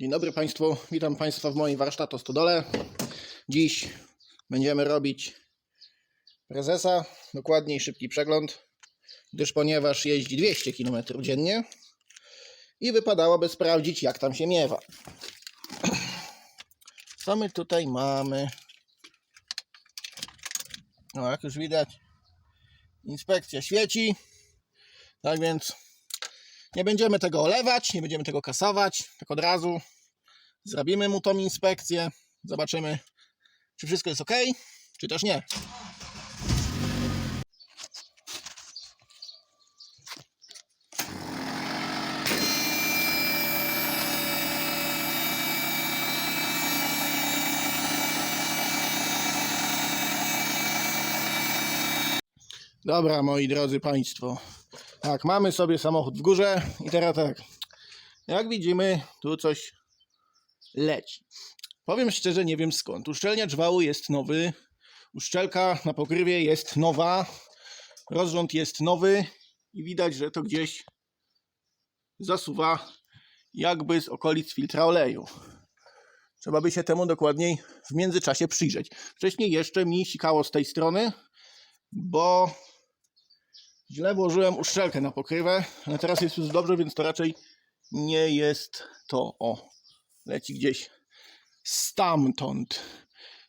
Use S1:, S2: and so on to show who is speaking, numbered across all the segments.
S1: Dzień dobry Państwu, witam Państwa w moim warsztatu Stodole. Dziś będziemy robić prezesa, dokładniej szybki przegląd, gdyż ponieważ jeździ 200 km dziennie i wypadałoby sprawdzić jak tam się miewa. Co my tutaj mamy? No jak już widać, inspekcja świeci, tak więc nie będziemy tego olewać, nie będziemy tego kasować, tak od razu zrobimy mu tą inspekcję, zobaczymy, czy wszystko jest ok, czy też nie. Dobra, moi drodzy Państwo. Tak, mamy sobie samochód w górze i teraz tak. Jak widzimy, tu coś leci. Powiem szczerze, nie wiem skąd. Uszczelniacz wału jest nowy, uszczelka na pokrywie jest nowa, rozrząd jest nowy i widać, że to gdzieś zasuwa jakby z okolic filtra oleju. Trzeba by się temu dokładniej w międzyczasie przyjrzeć. Wcześniej jeszcze mi sikało z tej strony, bo źle włożyłem uszczelkę na pokrywę, ale teraz jest już dobrze, więc to raczej nie jest to. O, leci gdzieś stamtąd.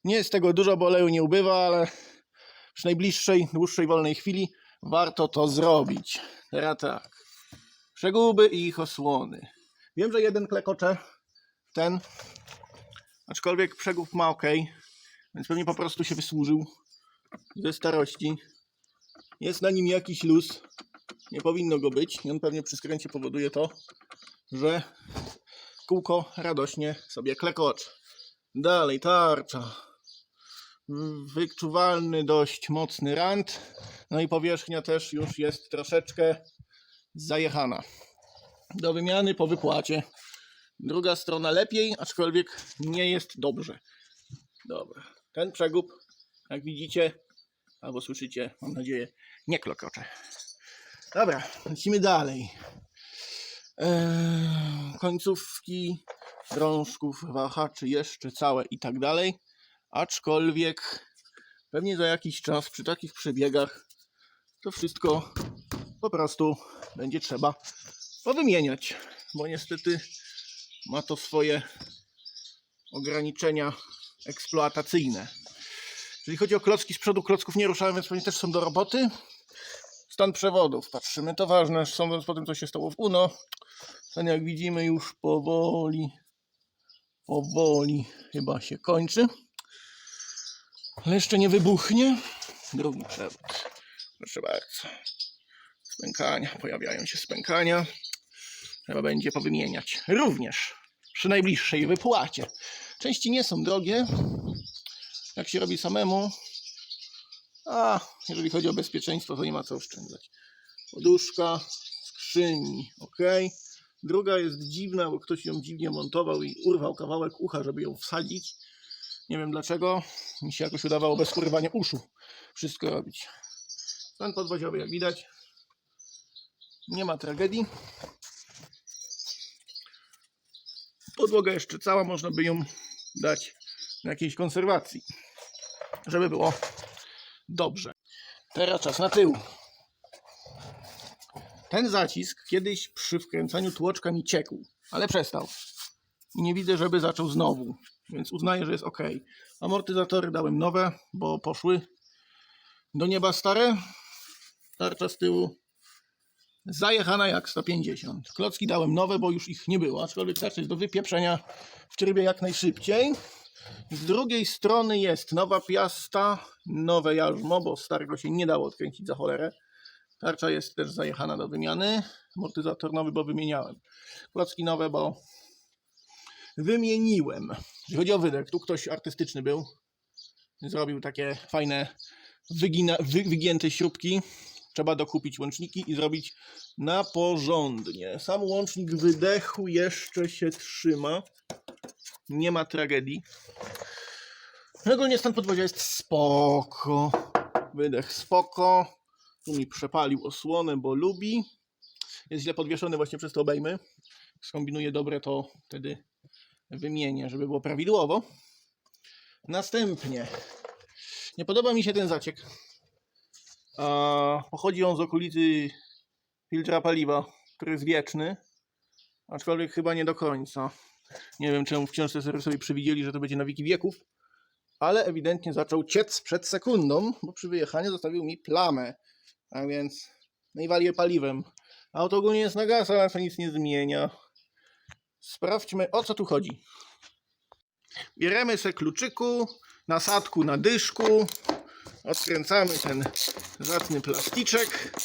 S1: Nie jest tego dużo, bo oleju nie ubywa, ale przy najbliższej, dłuższej wolnej chwili warto to zrobić. Teraz tak. Przeguby i ich osłony. Wiem, że jeden klekocze, ten, aczkolwiek przegub ma ok, więc pewnie po prostu się wysłużył ze starości. Jest na nim jakiś luz. Nie powinno go być. I on pewnie przy skręcie powoduje to, że kółko radośnie sobie klekocze. Dalej tarcza. Wyczuwalny dość mocny rant. No i powierzchnia też już jest troszeczkę zajechana. Do wymiany po wypłacie. Druga strona lepiej, aczkolwiek nie jest dobrze. Dobra. Ten przegub, jak widzicie, albo słyszycie, mam nadzieję, nie klokocze. Dobra, lecimy dalej. Eee, końcówki drążków, wahaczy jeszcze całe i tak dalej. Aczkolwiek pewnie za jakiś czas przy takich przebiegach to wszystko po prostu będzie trzeba powymieniać, bo niestety ma to swoje ograniczenia eksploatacyjne. Jeżeli chodzi o klocki z przodu, klocków nie ruszałem, więc pewnie też są do roboty. Stan przewodów, patrzymy, to ważne, sądząc po tym, co się stało w UNO. Ten, jak widzimy, już powoli, powoli chyba się kończy. Ale jeszcze nie wybuchnie. Drugi przewód. Proszę bardzo. Spękania, pojawiają się spękania. Trzeba będzie powymieniać. Również przy najbliższej wypłacie. Części nie są drogie, jak się robi samemu. A jeżeli chodzi o bezpieczeństwo, to nie ma co oszczędzać. Poduszka, skrzyni, ok. Druga jest dziwna, bo ktoś ją dziwnie montował i urwał kawałek ucha, żeby ją wsadzić. Nie wiem dlaczego. Mi się jakoś udawało bez urwania uszu wszystko robić. Stan podwoziowy, jak widać, nie ma tragedii. Podłoga jeszcze cała, można by ją dać jakiejś konserwacji, żeby było dobrze. Teraz czas na tył. Ten zacisk kiedyś przy wkręcaniu tłoczka mi ciekł, ale przestał. I nie widzę, żeby zaczął znowu, więc uznaję, że jest ok. Amortyzatory dałem nowe, bo poszły do nieba stare. Tarcza z tyłu zajechana jak 150. Klocki dałem nowe, bo już ich nie było, aczkolwiek tarcza jest do wypieprzenia w trybie jak najszybciej. Z drugiej strony jest nowa piasta, nowe jarzmo, bo starego się nie dało odkręcić za cholerę. Tarcza jest też zajechana do wymiany. Amortyzator nowy, bo wymieniałem. Klocki nowe, bo wymieniłem. Jeśli chodzi o wydech, tu ktoś artystyczny był. Zrobił takie fajne wygina, wy, wygięte śrubki. Trzeba dokupić łączniki i zrobić na porządnie. Sam łącznik wydechu jeszcze się trzyma. Nie ma tragedii. Ogólnie stan podwozia jest spoko. Wydech spoko. Tu mi przepalił osłonę, bo lubi. Jest źle podwieszony właśnie przez te obejmy. Skombinuje dobre, to wtedy wymienię, żeby było prawidłowo. Następnie nie podoba mi się ten zaciek. Pochodzi on z okolicy filtra paliwa, który jest wieczny, aczkolwiek chyba nie do końca. Nie wiem czemu w książce serwisowej przewidzieli, że to będzie na wiki wieków, ale ewidentnie zaczął ciec przed sekundą, bo przy wyjechaniu zostawił mi plamę. A więc no i wali je paliwem. Auto ogólnie jest na gaz, ale to nic nie zmienia. Sprawdźmy o co tu chodzi. Bieremy se kluczyku, nasadku na dyszku, odkręcamy ten zacny plasticzek.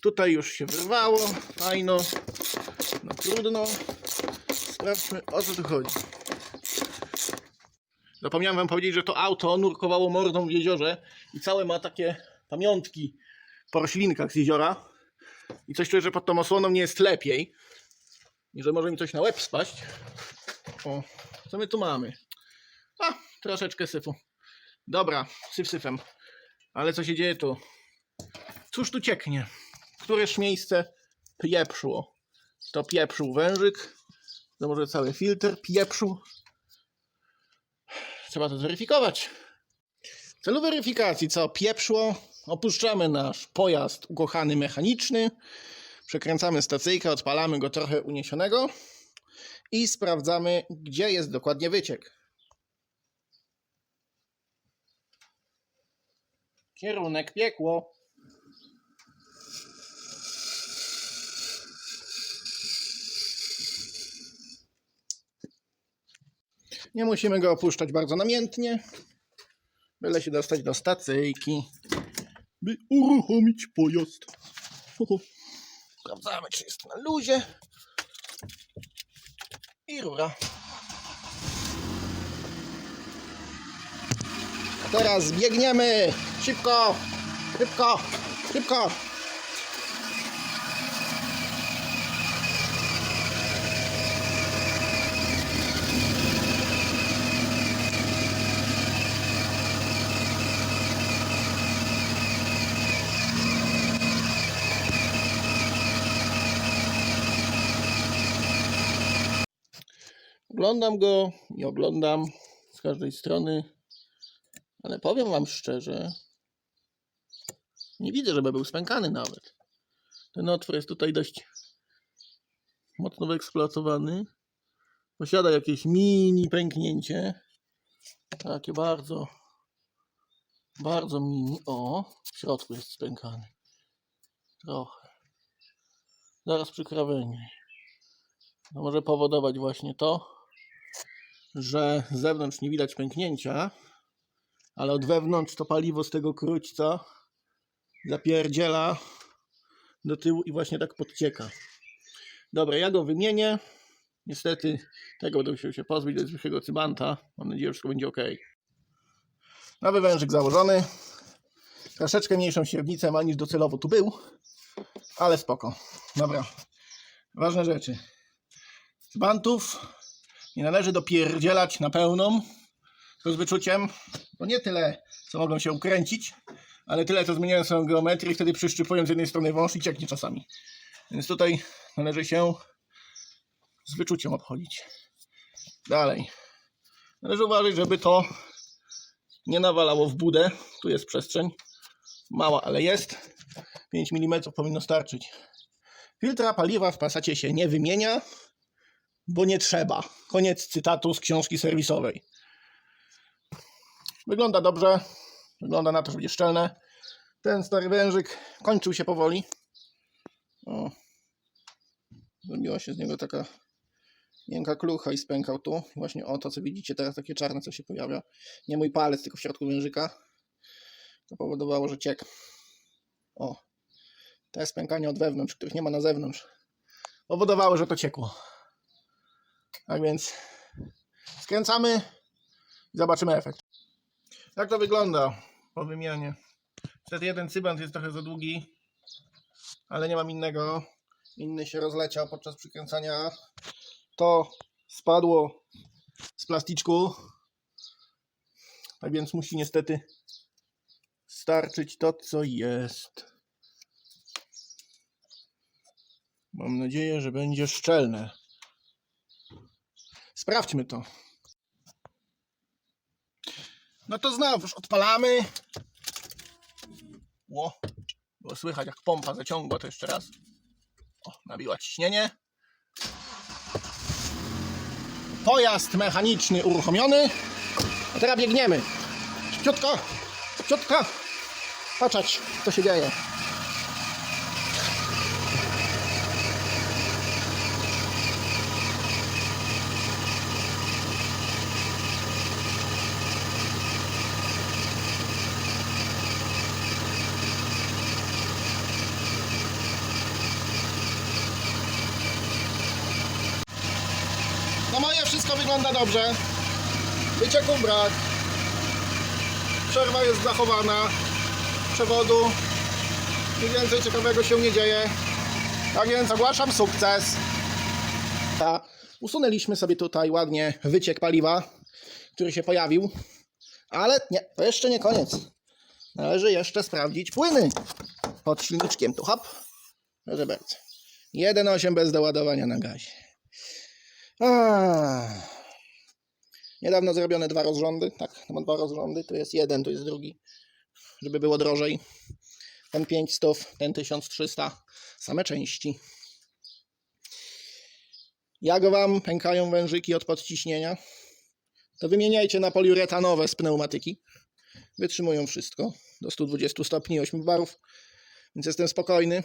S1: Tutaj już się wyrwało, fajno, no trudno. Sprawdźmy o co tu chodzi. Zapomniałem wam powiedzieć, że to auto nurkowało mordą w jeziorze i całe ma takie pamiątki po roślinkach z jeziora. I coś czuję, że pod tą osłoną nie jest lepiej. I że może mi coś na łeb spaść. O, co my tu mamy? A, troszeczkę syfu. Dobra, syf syfem. Ale co się dzieje tu? Cóż tu cieknie? Któreż miejsce pieprzło? To pieprzył wężyk. To może cały filtr pieprzył. Trzeba to zweryfikować. W celu weryfikacji, co pieprzło, opuszczamy nasz pojazd ukochany mechaniczny, przekręcamy stacyjkę, odpalamy go trochę uniesionego i sprawdzamy, gdzie jest dokładnie wyciek. Kierunek piekło. Nie musimy go opuszczać bardzo namiętnie, byle się dostać do stacyjki, by uruchomić pojazd. Sprawdzamy, czy jest na luzie. I rura. A teraz biegniemy! Szybko! Szybko! Szybko! Oglądam go i oglądam z każdej strony, ale powiem Wam szczerze, nie widzę, żeby był spękany nawet. Ten otwór jest tutaj dość mocno wyeksploatowany. Posiada jakieś mini pęknięcie. Takie bardzo, bardzo mini. O, w środku jest spękany. Trochę. Zaraz przy krawędzi. To może powodować właśnie to, że z zewnątrz nie widać pęknięcia, ale od wewnątrz to paliwo z tego króćca zapierdziela do tyłu i właśnie tak podcieka. Dobra, ja go wymienię. Niestety tego będę musiał się pozbyć do zwykłego cybanta. Mam nadzieję, że wszystko będzie ok. Nowy wężyk założony. Troszeczkę mniejszą średnicę ma niż docelowo tu był, ale spoko. Dobra, ważne rzeczy. Cybantów nie należy dopierdzielać na pełną, z wyczuciem, bo nie tyle, co mogą się ukręcić, ale tyle, co zmieniają swoją geometrię i wtedy przyszczypują z jednej strony wąż i cieknie czasami. Więc tutaj należy się z wyczuciem obchodzić. Dalej. Należy uważać, żeby to nie nawalało w budę. Tu jest przestrzeń. Mała, ale jest. 5 mm powinno starczyć. Filtra paliwa w pasacie się nie wymienia, bo nie trzeba. Koniec cytatu z książki serwisowej. Wygląda dobrze. Wygląda na to, że będzie szczelne. Ten stary wężyk kończył się powoli. O. Zrobiła się z niego taka miękka klucha i spękał tu. Właśnie o to, co widzicie teraz, takie czarne, co się pojawia. Nie mój palec, tylko w środku wężyka. To powodowało, że ciek. O. Te spękania od wewnątrz, których nie ma na zewnątrz, powodowały, że to ciekło. Tak więc skręcamy i zobaczymy efekt. Jak to wygląda po wymianie? Wtedy jeden cybant jest trochę za długi, ale nie mam innego. Inny się rozleciał podczas przykręcania. To spadło z plasticzku. Tak więc musi niestety starczyć to, co jest. Mam nadzieję, że będzie szczelne. Sprawdźmy to. No to znowuż odpalamy. Ło, było słychać jak pompa zaciągła, to jeszcze raz. O, nabiła ciśnienie. Pojazd mechaniczny uruchomiony. A teraz biegniemy. Szybciutko, szybciutko. Patrzeć, co się dzieje. No moje wszystko wygląda dobrze. Wycieku brak. Przerwa jest zachowana. Przewodu. Nic więcej ciekawego się nie dzieje. Tak więc ogłaszam sukces. Usunęliśmy sobie tutaj ładnie wyciek paliwa, który się pojawił. Ale nie, to jeszcze nie koniec. Należy jeszcze sprawdzić płyny pod silniczkiem. Tu hop. Proszę bardzo. 1.8 bez doładowania na gazie. Niedawno zrobione dwa rozrządy. Tak, mam dwa rozrządy. Tu jest jeden, tu jest drugi. Żeby było drożej. Ten 500, ten 1300. Same części. Jak wam pękają wężyki od podciśnienia, to wymieniajcie na poliuretanowe z pneumatyki. Wytrzymują wszystko do 120 stopni 8 barów, więc jestem spokojny.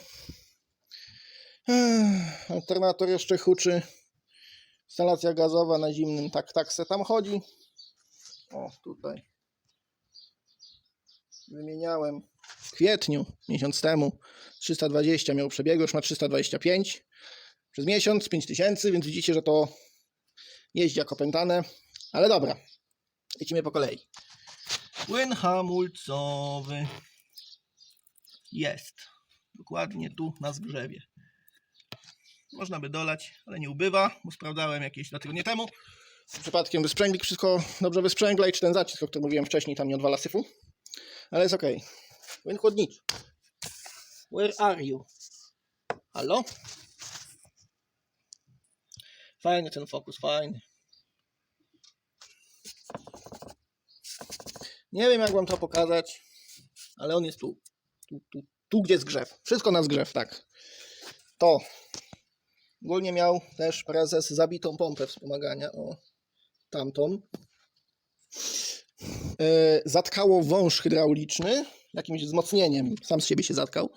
S1: Alternator jeszcze huczy. Instalacja gazowa na zimnym, tak, tak se tam chodzi. O, tutaj. Wymieniałem w kwietniu, miesiąc temu. 320 miał przebiegu, już ma 325. Przez miesiąc 5000, więc widzicie, że to jeździ jak opętane. Ale dobra, lecimy po kolei. Płyn hamulcowy jest. Dokładnie tu na zgrzewie. Można by dolać, ale nie ubywa, bo sprawdzałem jakieś dwa tygodnie temu. Przypadkiem wysprzęglik wszystko dobrze wysprzęgla i czy ten zacisk, o którym mówiłem wcześniej, tam nie odwala syfu. Ale jest ok. Płyn chłodniczy. Where are you? Halo? Fajny ten fokus, fajny. Nie wiem jak wam to pokazać, ale on jest tu. Tu, tu, tu gdzie jest. Wszystko na zgrzew, tak. To Ogólnie miał też prezes zabitą pompę wspomagania, o tamtą. Yy, zatkało wąż hydrauliczny jakimś wzmocnieniem, sam z siebie się zatkał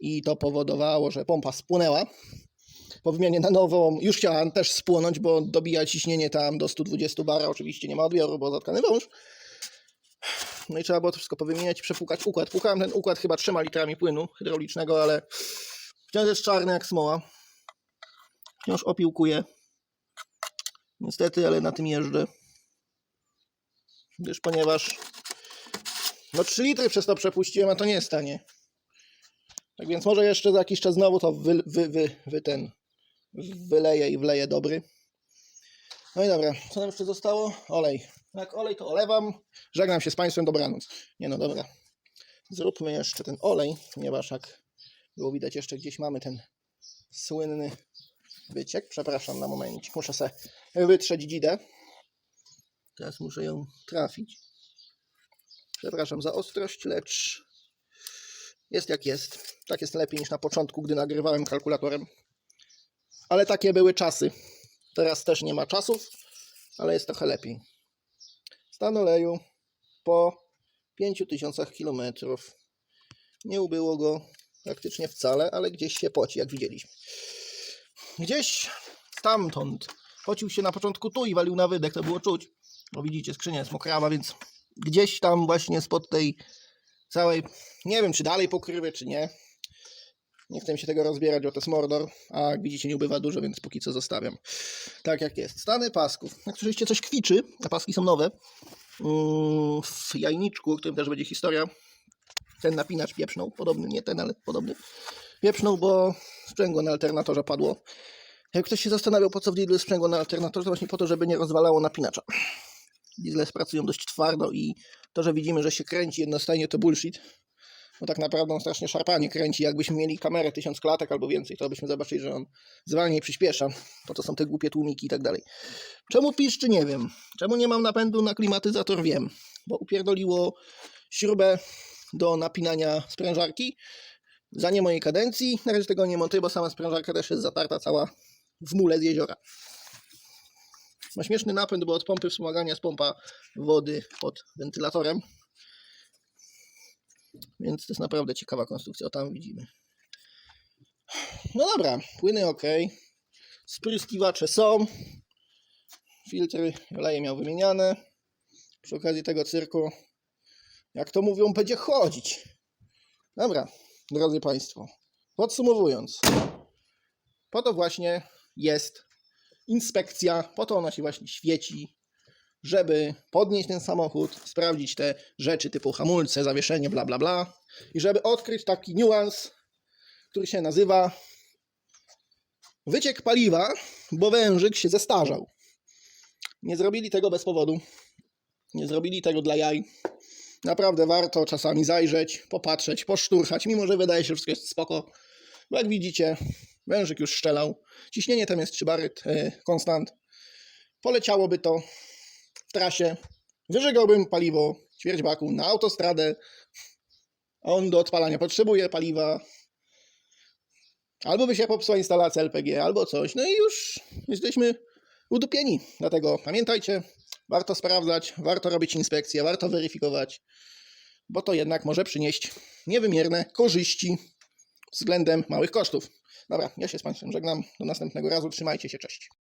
S1: i to powodowało, że pompa spłonęła. Po wymianie na nową już chciała też spłonąć, bo dobija ciśnienie tam do 120 bara, oczywiście nie ma odbioru, bo zatkany wąż. No i trzeba było to wszystko powymieniać przepłukać układ. Płukałem ten układ chyba trzema litrami płynu hydraulicznego, ale wciąż jest czarny jak smoła wciąż opiłkuję. Niestety, ale na tym jeżdżę. Gdyż ponieważ no 3 litry przez to przepuściłem, a to nie jest tanie. Tak więc może jeszcze za jakiś czas znowu to wy, wy, wy, wy ten wyleję i wleję dobry. No i dobra, co nam jeszcze zostało? Olej. Jak olej to olewam. Żegnam się z Państwem, dobranoc. Nie no, dobra. Zróbmy jeszcze ten olej, ponieważ jak było widać jeszcze gdzieś mamy ten słynny wyciek. Przepraszam na momencik. Muszę sobie wytrzeć dzidę. Teraz muszę ją trafić. Przepraszam za ostrość, lecz jest jak jest. Tak jest lepiej niż na początku, gdy nagrywałem kalkulatorem. Ale takie były czasy. Teraz też nie ma czasów, ale jest trochę lepiej. Stan oleju po 5000 km. Nie ubyło go praktycznie wcale, ale gdzieś się poci, jak widzieliśmy. Gdzieś stamtąd pocił się na początku tu i walił na wydech, to było czuć. Bo widzicie, skrzynia jest mokrawa, więc gdzieś tam właśnie spod tej całej, nie wiem czy dalej pokrywy, czy nie. Nie chcę się tego rozbierać, bo to jest mordor, a jak widzicie nie ubywa dużo, więc póki co zostawiam. Tak jak jest. Stany pasków. Jak słyszeliście coś kwiczy, a paski są nowe. Mm, W jajniczku, o którym też będzie historia, ten napinacz pieprznął, podobny, nie ten, ale podobny. Pieprznął, bo sprzęgło na alternatorze padło. Jak ktoś się zastanawiał, po co w Lidlu jest sprzęgło na alternatorze, to właśnie po to, żeby nie rozwalało napinacza. Diesle pracują dość twardo i to, że widzimy, że się kręci jednostajnie, to bullshit. bo tak naprawdę on strasznie szarpanie kręci. Jakbyśmy mieli kamerę 1000 klatek albo więcej, to byśmy zobaczyli, że on zwalnia przyspiesza. Po to są te głupie tłumiki i tak dalej. Czemu piszczy, nie wiem. Czemu nie mam napędu na klimatyzator, wiem. Bo upierdoliło śrubę do napinania sprężarki za nie mojej kadencji. Na razie tego nie montuję, bo sama sprężarka też jest zatarta cała w mule z jeziora. Ma śmieszny napęd, bo od pompy wspomagania z pompa wody pod wentylatorem. Więc to jest naprawdę ciekawa konstrukcja. O tam widzimy. No dobra, płyny ok. Spryskiwacze są. Filtry oleje miał wymieniane. Przy okazji tego cyrku, jak to mówią, będzie chodzić. Dobra, drodzy Państwo, podsumowując, po to właśnie jest inspekcja, po to ona się właśnie świeci, żeby podnieść ten samochód, sprawdzić te rzeczy typu hamulce, zawieszenie, bla bla bla i żeby odkryć taki niuans, który się nazywa wyciek paliwa, bo wężyk się zestarzał. Nie zrobili tego bez powodu. Nie zrobili tego dla jaj. Naprawdę warto czasami zajrzeć, popatrzeć, poszturchać, mimo że wydaje się, że wszystko jest spoko. Bo jak widzicie, wężyk już szczelał. Ciśnienie tam jest 3 bary e, konstant. Poleciałoby to w trasie. Wyżygałbym paliwo ćwierć baku na autostradę. On do odpalania potrzebuje paliwa. Albo by się popsuła instalacja LPG, albo coś. No i już jesteśmy udupieni. Dlatego pamiętajcie, warto sprawdzać, warto robić inspekcje, warto weryfikować, bo to jednak może przynieść niewymierne korzyści względem małych kosztów. Dobra, ja się z Państwem żegnam. Do następnego razu. Trzymajcie się, cześć.